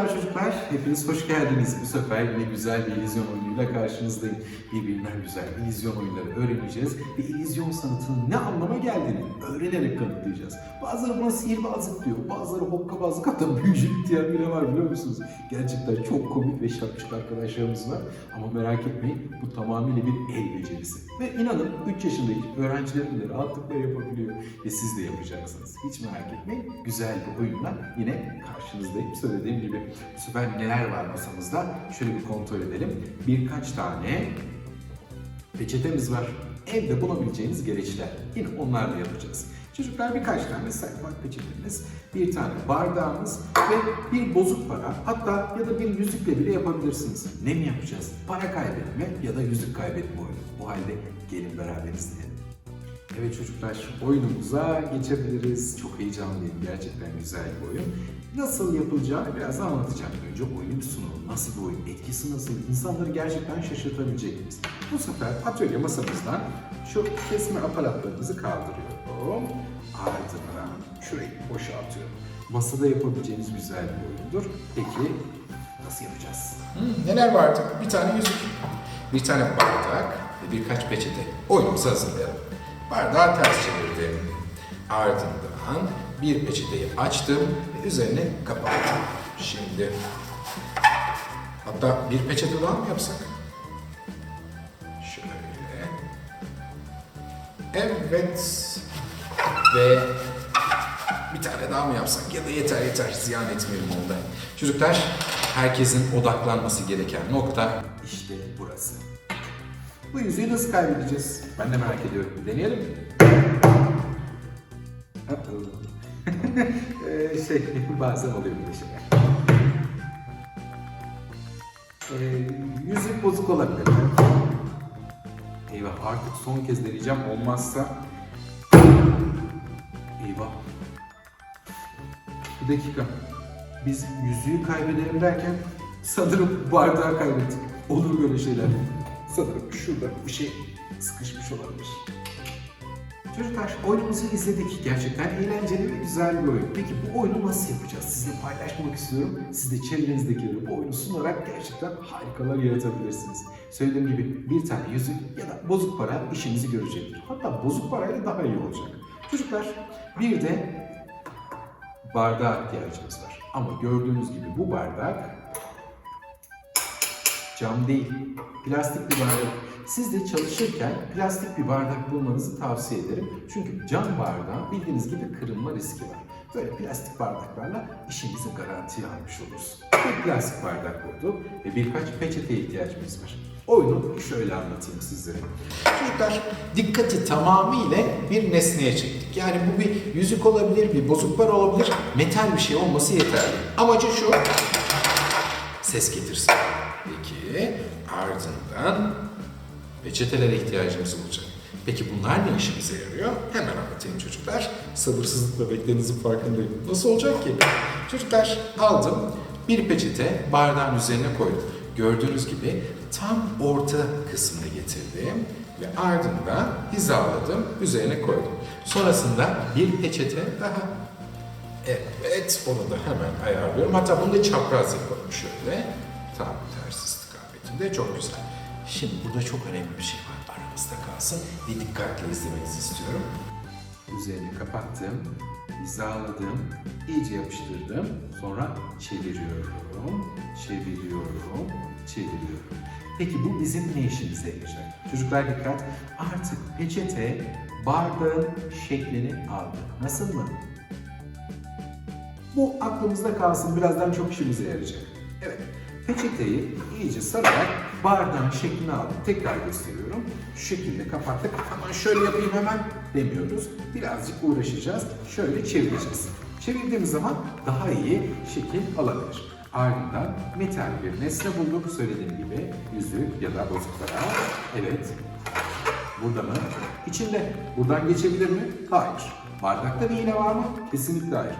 Merhabalar çocuklar, hepiniz hoş geldiniz. Bu sefer yine güzel bir illüzyon oyunuyla karşınızdayım. Birbirinden güzel illüzyon oyunları öğreneceğiz ve illüzyon sanatının ne anlama geldiğini öğrenerek kanıtlayacağız. Bazıları buna sihirbazlık diyor, bazıları hokkabazlık hatta büyücülük diyen bile var biliyor musunuz? Gerçekten çok komik ve şapşık arkadaşlarımız var ama merak etmeyin bu tamamıyla bir el becerisi. Ve inanın 3 yaşındaki öğrencilerin de rahatlıkla yapabiliyor ve siz de yapacaksınız. Hiç merak etmeyin güzel bir oyunla yine karşınızdayım. Söylediğim gibi bu sefer neler var masamızda şöyle bir kontrol edelim. Birkaç tane peçetemiz var. Evde bulabileceğiniz gereçler. Yine onlarla yapacağız. Çocuklar birkaç tane sayfa peçetemiz, bir tane bardağımız ve bir bozuk para hatta ya da bir yüzükle bile yapabilirsiniz. Ne mi yapacağız? Para kaybetme ya da yüzük kaybetme oyunu. Bu halde gelin beraber izleyelim. Evet çocuklar oyunumuza geçebiliriz. Çok heyecanlıyım. Gerçekten güzel bir oyun. Nasıl yapılacağını biraz anlatacağım. Önce oyunun sunumu, nasıl bir oyun, etkisi nasıl, insanları gerçekten şaşırtabilecek miyiz? Bu sefer atölye masamızdan şu kesme aparatlarımızı kaldırıyorum. Ardından şurayı boşaltıyorum. Masada yapabileceğiniz güzel bir oyundur. Peki nasıl yapacağız? Hmm, neler vardı? Bir tane yüzük, bir tane bardak ve birkaç peçete. Oyunumuzu hazırlayalım. Bardağı ters çevirdim. Ardından bir peçeteyi açtım ve üzerine kapattım. Şimdi hatta bir peçete daha mı yapsak? Şöyle. Evet. Ve bir tane daha mı yapsak ya da yeter yeter ziyan etmeyelim onda. Çocuklar herkesin odaklanması gereken nokta İşte burası. Bu yüzüğü nasıl kaybedeceğiz? Ben de merak ediyorum. Deneyelim mi? Ee, şey, bazen oluyor böyle şeyler. Ee, yüzük bozuk olabilir. Eyvah artık son kez deneyeceğim. Olmazsa... Eyvah. Bir dakika. Biz yüzüğü kaybedelim derken sanırım bardağı kaybettik. Olur böyle şeyler. Sanırım şurada bir şey sıkışmış olabilir. Çocuklar oyunumuzu izledik. Gerçekten eğlenceli ve güzel bir oyun. Peki bu oyunu nasıl yapacağız? Sizle paylaşmak istiyorum. Siz de çevrenizdekileri bu oyunu sunarak gerçekten harikalar yaratabilirsiniz. Söylediğim gibi bir tane yüzük ya da bozuk para işinizi görecektir. Hatta bozuk parayla daha iyi olacak. Çocuklar bir de bardağa ihtiyacımız var. Ama gördüğünüz gibi bu bardak cam değil, plastik bir bardak. Siz de çalışırken plastik bir bardak bulmanızı tavsiye ederim. Çünkü cam bardağın bildiğiniz gibi kırılma riski var. Böyle plastik bardaklarla işinizi garantiye almış oluruz. Bir plastik bardak bulduk ve birkaç peçeteye ihtiyacımız var. Oyunu şöyle anlatayım sizlere. Çocuklar dikkati tamamıyla bir nesneye çektik. Yani bu bir yüzük olabilir, bir bozuk para olabilir, metal bir şey olması yeterli. Amacı şu, ses getirsin. Peki ardından peçetelere ihtiyacımız olacak. Peki bunlar ne işimize yarıyor? Hemen anlatayım çocuklar. Sabırsızlıkla beklediğinizin farkındayım. Nasıl olacak ki? Çocuklar aldım, bir peçete bardağın üzerine koydum. Gördüğünüz gibi tam orta kısmına getirdim ve ardından hizaladım, üzerine koydum. Sonrasında bir peçete daha. Evet, onu da hemen ayarlıyorum. Hatta bunu da çapraz yapalım şöyle. Tam ters istikametinde, çok güzel. Şimdi burada çok önemli bir şey var. Aramızda kalsın ve dikkatle izlemenizi istiyorum. Üzerini kapattım, hizaladım, iyice yapıştırdım. Sonra çeviriyorum, çeviriyorum, çeviriyorum. Peki bu bizim ne işimize yarayacak? Çocuklar dikkat, artık peçete bardağın şeklini aldı. Nasıl mı? Bu aklımızda kalsın, birazdan çok işimize yarayacak. Evet, peçeteyi iyice sararak bardağın şeklini aldım. Tekrar gösteriyorum. Şu şekilde kapattık. Hemen şöyle yapayım hemen demiyoruz. Birazcık uğraşacağız. Şöyle çevireceğiz. Çevirdiğimiz zaman daha iyi şekil alabilir. Ardından metal bir nesne bulduk. Söylediğim gibi yüzük ya da bozuk para. Evet. Burada mı? İçinde. Buradan geçebilir mi? Hayır. Bardakta bir iğne var mı? Kesinlikle hayır.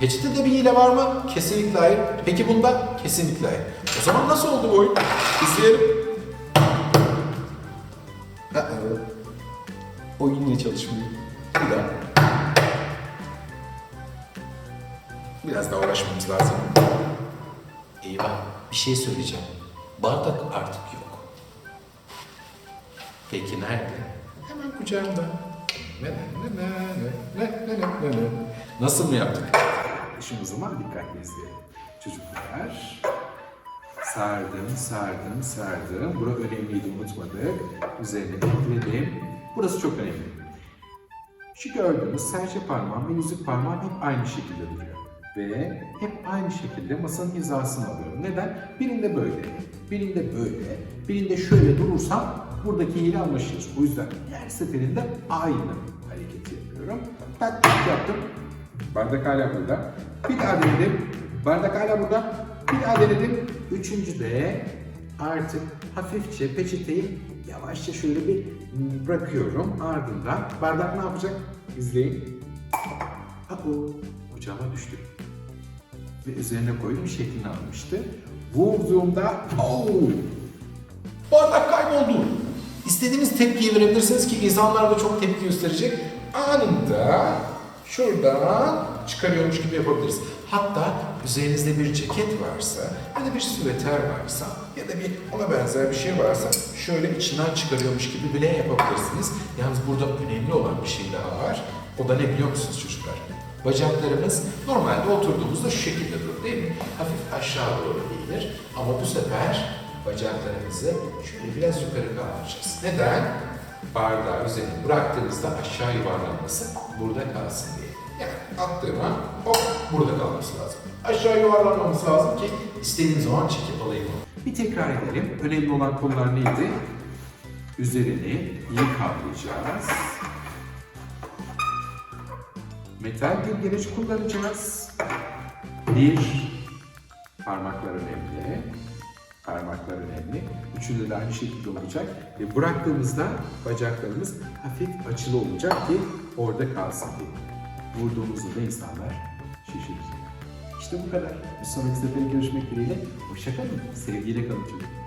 Peçetede bir hile var mı? Kesinlikle hayır. Peki bunda? Kesinlikle hayır. O zaman nasıl oldu bu oyun? İzleyelim. Aa, oyun niye çalışmıyor? Bir daha. Biraz daha uğraşmamız lazım. Eyvah bir şey söyleyeceğim. Bardak artık yok. Peki nerede? Hemen kucağımda. Ne ne ne ne ne ne ne ne ne. Nasıl mı yaptık? Şimdi o zaman dikkatli izleyelim. Çocuklar sardım, sardım, sardım. Bura önemliydi unutmadık. Üzerine ekledim. Burası çok önemli. Şu gördüğünüz serçe parmağım ve yüzük parmağım hep aynı şekilde duruyor. Ve hep aynı şekilde masanın hizasını alıyorum. Neden? Birinde böyle, birinde böyle, birinde şöyle durursam buradaki hile anlaşılır. O yüzden her seferinde aynı hareketi yapıyorum. Tak yaptım. Bardak hala burada. Bir daha denedim. Bardak hala burada. Bir daha denedim. Üçüncü de artık hafifçe peçeteyi yavaşça şöyle bir bırakıyorum. Ardından bardak ne yapacak? İzleyin. Abo, ocağıma düştü. Ve üzerine koydum şeklini almıştı. Vurduğumda oh! Bardak kayboldu. İstediğiniz tepkiyi verebilirsiniz ki insanlar da çok tepki gösterecek. Anında şuradan çıkarıyormuş gibi yapabiliriz. Hatta üzerinizde bir ceket varsa ya da bir süveter varsa ya da bir ona benzer bir şey varsa şöyle içinden çıkarıyormuş gibi bile yapabilirsiniz. Yalnız burada önemli olan bir şey daha var. O da ne biliyor musunuz çocuklar? Bacaklarımız normalde oturduğumuzda şu şekilde durur değil mi? Hafif aşağı doğru eğilir ama bu sefer bacaklarımızı şöyle biraz yukarı kaldıracağız. Neden? Bardağı üzerine bıraktığımızda aşağı yuvarlanması burada kalsın diye. Yani attığım an hop burada kalması lazım. Aşağı yuvarlanmamız lazım ki istediğim zaman çekip alayım onu. Bir tekrar edelim. Önemli olan konular neydi? Üzerini iyi kavrayacağız. Metal bir gereç kullanacağız. Bir, parmaklar önemli. Parmaklar önemli. Üçünde de aynı şekilde olacak. Ve bıraktığımızda bacaklarımız hafif açılı olacak ki orada kalsın diye. Vurduğumuzda da insanlar şaşıracak. İşte bu kadar. Bir sonraki sefere görüşmek dileğiyle. Hoşçakalın. Sevgiyle kalın çocuklar.